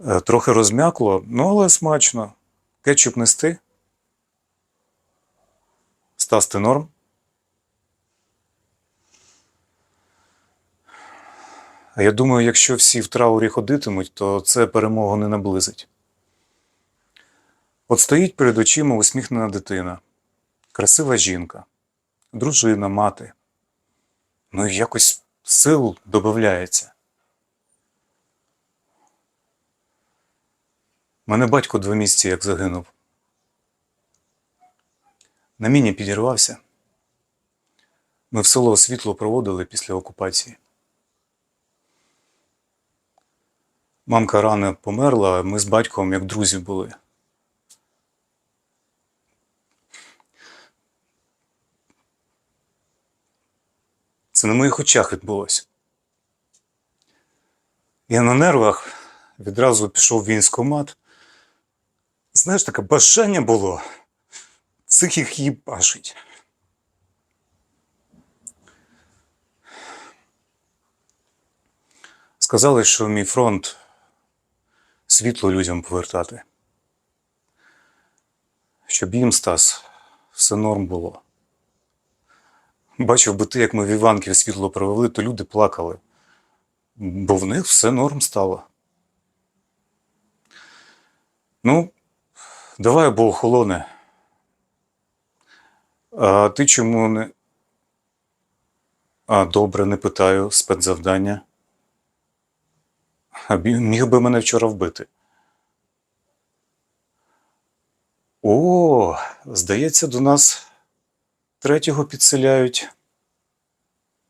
Е, Трохи розм'якло, ну але смачно. Кетчуп нести. Стас, ти норм? А я думаю, якщо всі в траурі ходитимуть, то це перемогу не наблизить. От стоїть перед очима усміхнена дитина, красива жінка, дружина, мати. Ну і якось сил додається. Мене батько два місяці як загинув. На міні підірвався. Ми в село світло проводили після окупації. Мамка рано померла, ми з батьком як друзі були. Це на моїх очах відбулося. Я на нервах відразу пішов в військкомат. Знаєш, таке бажання було всіх їх їбашить. Сказали, що мій фронт світло людям повертати. Щоб їм, Стас, все норм було. Бачив би ти, як ми в Іванків світло провели, то люди плакали, бо в них все норм стало. Ну, давай бо охолоне. А ти чому не. А, добре, не питаю спецзавдання. А міг би мене вчора вбити. О, здається, до нас третього підселяють.